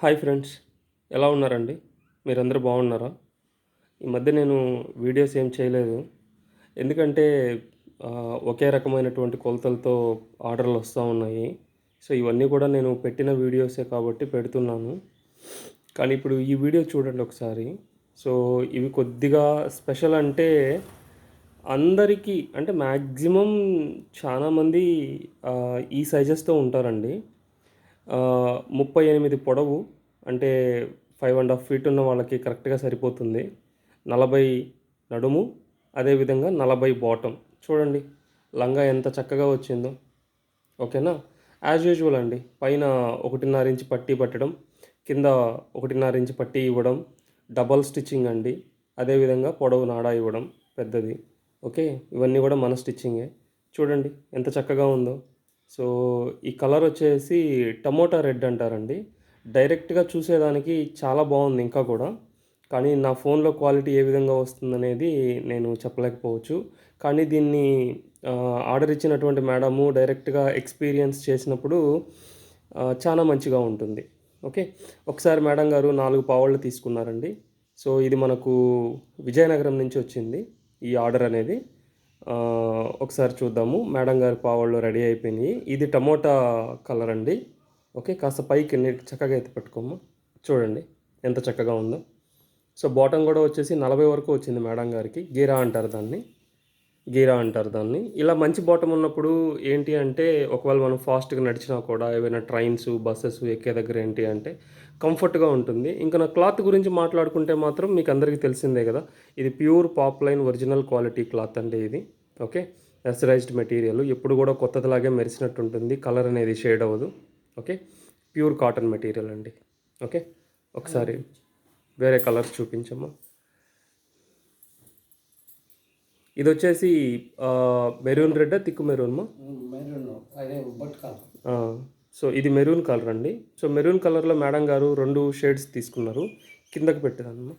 Hi friends ఎలా ఉన్నారండి? మీరందరూ బాగున్నారా? ఈ మధ్య నేను వీడియోస్ ఏం చేయలేదు. ఎందుకంటే ఒకే రకమైనటువంటి కొలతలతో ఆర్డర్లు వస్తూ ఉన్నాయి. సో ఇవన్నీ కూడా నేను పెట్టిన వీడియోసే కాబట్టి పెడుతున్నాను. కానీ ఇప్పుడు ఈ వీడియో చూడండి ఒకసారి. సో ఇవి కొద్దిగా స్పెషల్ అంటే అందరికీ అంటే మ్యాక్సిమం చాలామంది ఈ సైజెస్తో ఉంటారండి. ముప్పై ఎనిమిది పొడవు అంటే ఫైవ్ అండ్ హాఫ్ ఫీట్ ఉన్న వాళ్ళకి కరెక్ట్గా సరిపోతుంది. నలభై నడుము అదేవిధంగా నలభై బాటం. చూడండి లంగా ఎంత చక్కగా వచ్చిందో. ఓకేనా? యాజ్ యూజువల్ అండి పైన ఒకటిన్నర ఇంచ్ పట్టీ పట్టడం కింద ఒకటిన్నర ఇంచ్ పట్టీ ఇవ్వడం డబల్ స్టిచ్చింగ్ అండి. అదేవిధంగా పొడవు నాడా ఇవ్వడం పెద్దది. ఓకే? ఇవన్నీ కూడా మన స్టిచ్చింగే చూడండి ఎంత చక్కగా ఉందో. సో ఈ కలర్ వచ్చేసి టమోటా రెడ్ అంటారండి. డైరెక్ట్గా చూసేదానికి చాలా బాగుంది ఇంకా కూడా. కానీ నా ఫోన్లో క్వాలిటీ ఏ విధంగా వస్తుందనేది నేను చెప్పలేకపోవచ్చు. కానీ దీన్ని ఆర్డర్ ఇచ్చినటువంటి మేడము డైరెక్ట్గా ఎక్స్పీరియన్స్ చేసినప్పుడు చాలా మంచిగా ఉంటుంది. ఓకే? ఒకసారి మేడం గారు నాలుగు పావుళ్ళు తీసుకున్నారండి. సో ఇది మనకు విజయనగరం నుంచి వచ్చింది ఈ ఆర్డర్ అనేది. ఒకసారి చూద్దాము. మేడం గారి పావుళ్ళు రెడీ అయిపోయినాయి. ఇది టమోటా కలర్ అండి. ఓకే కాస్త పైకి చక్కగా ఎత్తి పెట్టుకోము. చూడండి ఎంత చక్కగా ఉందో. సో బాటమ్ కూడా వచ్చేసి నలభై వరకు వచ్చింది మేడం గారికి. గీరా అంటారు దాన్ని. గీరా అంటారు దాన్ని. ఇలా మంచి బాటమ్ ఉన్నప్పుడు ఏంటి అంటే ఒకవేళ మనం ఫాస్ట్గా నడిచినా కూడా ఏవైనా ట్రైన్స్ బస్సెస్ ఎక్కే దగ్గర ఏంటి అంటే కంఫర్ట్గా ఉంటుంది. ఇంకా నా క్లాత్ గురించి మాట్లాడుకుంటే మాత్రం మీకు అందరికీ తెలిసిందే కదా. ఇది pure poplin original quality cloth అండి ఇది. ఓకే? ఎస్రైజ్డ్ మెటీరియల్. ఎప్పుడు కూడా కొత్తదిలాగే మెరిసినట్టు ఉంటుంది కలర్ అనేది షేడ్ అవ్వదు. ఓకే? ప్యూర్ కాటన్ మెటీరియల్ అండి. ఓకే? ఒకసారి వేరే కలర్స్ చూపించమ్మా. ఇది వచ్చేసి మెరూన్ రెడ్ తిక్కు మెరూన్మా? మెరూన్. సో ఇది మెరూన్ కలర్ అండి. సో మెరూన్ కలర్లో మేడం గారు రెండు షేడ్స్ తీసుకున్నారు. కిందకి పెట్టారమ్మా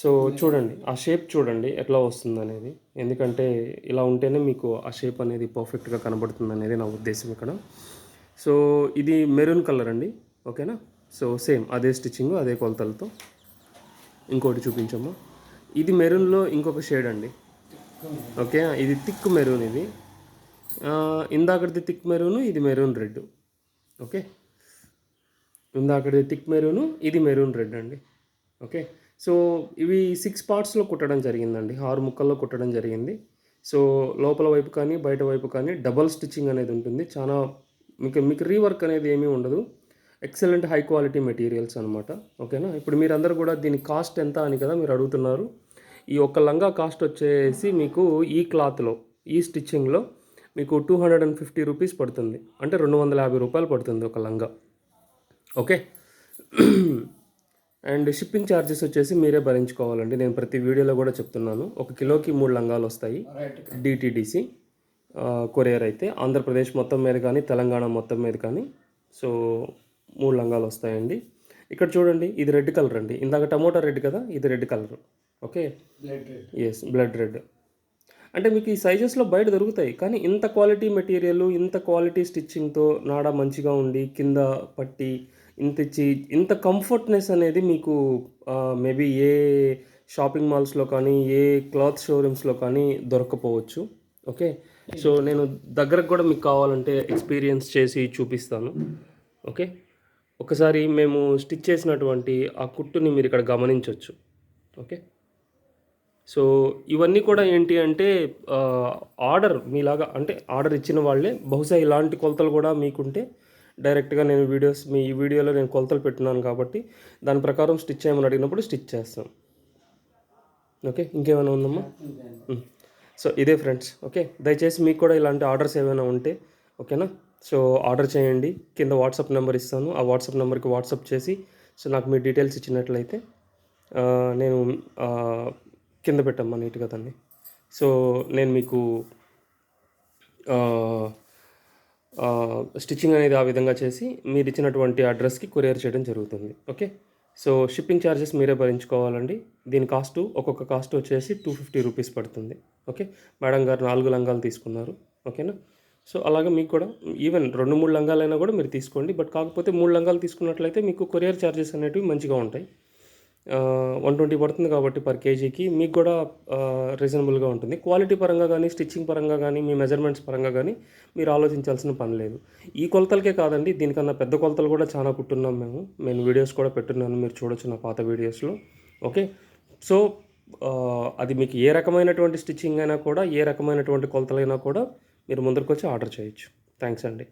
సో చూడండి ఆ షేప్ చూడండి ఎట్లా వస్తుంది అనేది ఎందుకంటే ఇలా ఉంటేనే మీకు ఆ షేప్ అనేది పర్ఫెక్ట్గా కనబడుతుంది అనేది నా ఉద్దేశం ఇక్కడ. సో ఇది మెరూన్ కలర్ అండి ఓకేనా? సో సేమ్ అదే స్టిచ్చింగ్ అదే కొలతలతో. ఇంకోటి చూపించమ్మా. ఇది మెరూన్లో ఇంకొక షేడ్ అండి ఓకే? ఇది థిక్ మెరూన్ ఇది. ఇందాకటిది థిక్ మెరూన్ ఇది మెరూన్ రెడ్ ఓకే? ఇందాకటిది థిక్ మెరూన్ ఇది మెరూన్ రెడ్ అండి ఓకే? సో ఇవి సిక్స్ పార్ట్స్లో కుట్టడం జరిగిందండి. ఆరు ముక్కల్లో కుట్టడం జరిగింది. సో లోపల వైపు కానీ బయట వైపు కానీ డబల్ స్టిచ్చింగ్ అనేది ఉంటుంది. చాలా మీకు మీకు రీవర్క్ అనేది ఏమీ ఉండదు. ఎక్సలెంట్ హై క్వాలిటీ మెటీరియల్స్ అనమాట ఓకేనా? ఇప్పుడు మీరందరూ కూడా దీని కాస్ట్ ఎంత అని కదా మీరు అడుగుతున్నారు. ఈ ఒక్క లంగా కాస్ట్ వచ్చేసి మీకు ఈ క్లాత్లో ఈ స్టిచ్చింగ్లో మీకు two hundred and fifty rupees పడుతుంది. అంటే రెండు వందల యాభై రూపాయలు పడుతుంది ఒక లంగా. ఓకే? అండ్ షిప్పింగ్ ఛార్జెస్ వచ్చేసి మీరే భరించుకోవాలండి. నేను ప్రతి వీడియోలో కూడా చెప్తున్నాను. ఒక కిలోకి మూడు లంగాలు వస్తాయి. రైట్ డిటీడీసీ కొరియర్ అయితే. ఆంధ్రప్రదేశ్ మొత్తం మీద కానీ తెలంగాణ మొత్తం మీద కానీ సో మూడు లంగాలు వస్తాయండి. ఇక్కడ చూడండి ఇది రెడ్ కలర్ అండి. ఇందాక టమోటా రెడ్ కదా ఇది red colour. Okay? Yes blood red అంటే మీకు ఈ సైజెస్లో బయట దొరుకుతాయి కానీ ఇంత క్వాలిటీ మెటీరియల్ ఇంత క్వాలిటీ స్టిచ్చింగ్తో నాడ మంచిగా ఉండి కింద పట్టి ఇంత చీ ఇంత కంఫర్ట్నెస్ అనేది మీకు మేబీ ఏ షాపింగ్ మాల్స్లో కానీ ఏ క్లాత్ షోరూమ్స్లో కానీ దొరకపోవచ్చు. ఓకే సో నేను దగ్గరకు కూడా మీకు కావాలంటే ఎక్స్పీరియన్స్ చేసి చూపిస్తాను. ఓకే ఒకసారి మేము స్టిచ్ చేసినటువంటి ఆ కుట్టుని మీరు ఇక్కడ గమనించవచ్చు ఓకే సో ఇవన్నీ కూడా ఏంటి అంటే ఆర్డర్ మీలాగా అంటే ఆర్డర్ ఇచ్చిన వాళ్ళే. బహుశా ఇలాంటి కొలతలు కూడా మీకుంటే డైరెక్ట్గా నేను వీడియోస్ మీ ఈ వీడియోలో నేను కొలతలు పెట్టినాను కాబట్టి దాని ప్రకారం స్టిచ్ చేయమని అడిగినప్పుడు స్టిచ్ చేస్తాం. ఓకే? ఇంకేమైనా ఉందమ్మా? సో ఇదే ఫ్రెండ్స్. ఓకే? దయచేసి మీకు కూడా ఇలాంటి ఆర్డర్స్ ఏమైనా ఉంటే ఓకేనా? సో ఆర్డర్ చేయండి. కింద వాట్సాప్ నెంబర్ ఇస్తాను. ఆ వాట్సాప్ నెంబర్కి వాట్సాప్ చేసి సో నాకు మీ డీటెయిల్స్ ఇచ్చినట్లయితే నేను కింద పెట్టమ్మా నీట్గా దాన్ని. సో నేను మీకు స్టిచ్చింగ్ అనేది ఆ విధంగా చేసి మీరు ఇచ్చినటువంటి అడ్రస్కి కొరియర్ చేయడం జరుగుతుంది. ఓకే? సో షిప్పింగ్ ఛార్జెస్ మీరే భరించుకోవాలండి. దీని కాస్ట్ ఒక్కొక్క కాస్ట్ వచ్చేసి టూ ఫిఫ్టీ రూపీస్ పడుతుంది. ఓకే? మేడం గారు నాలుగు లంగాలు తీసుకున్నారు. ఓకేనా? సో అలాగే మీకు కూడా ఈవెన్ రెండు మూడు లంగాలైనా కూడా మీరు తీసుకోండి. బట్ కాకపోతే మూడు లంగాలు తీసుకున్నట్లయితే మీకు కొరియర్ ఛార్జెస్ అనేటివి మంచిగా ఉంటాయి. వన్ ట్వంటీ పడుతుంది కాబట్టి పర్ కేజీకి మీకు కూడా రీజనబుల్గా ఉంటుంది. క్వాలిటీ పరంగా కానీ స్టిచ్చింగ్ పరంగా కానీ మీ మెజర్మెంట్స్ పరంగా కానీ మీరు ఆలోచించాల్సిన పని లేదు. ఈ కొలతలకే కాదండి దీనికన్నా పెద్ద కొలతలు కూడా చాలా కుట్టున్నాం మేము. నేను వీడియోస్ కూడా పెట్టున్నాను మీరు చూడొచ్చు నా పాత వీడియోస్లో ఓకే సో అది మీకు ఏ రకమైనటువంటి స్టిచ్చింగ్ అయినా కూడా ఏ రకమైనటువంటి కొలతలైనా కూడా మీరు ముందరికి వచ్చి ఆర్డర్ చేయొచ్చు. థ్యాంక్స్ అండి.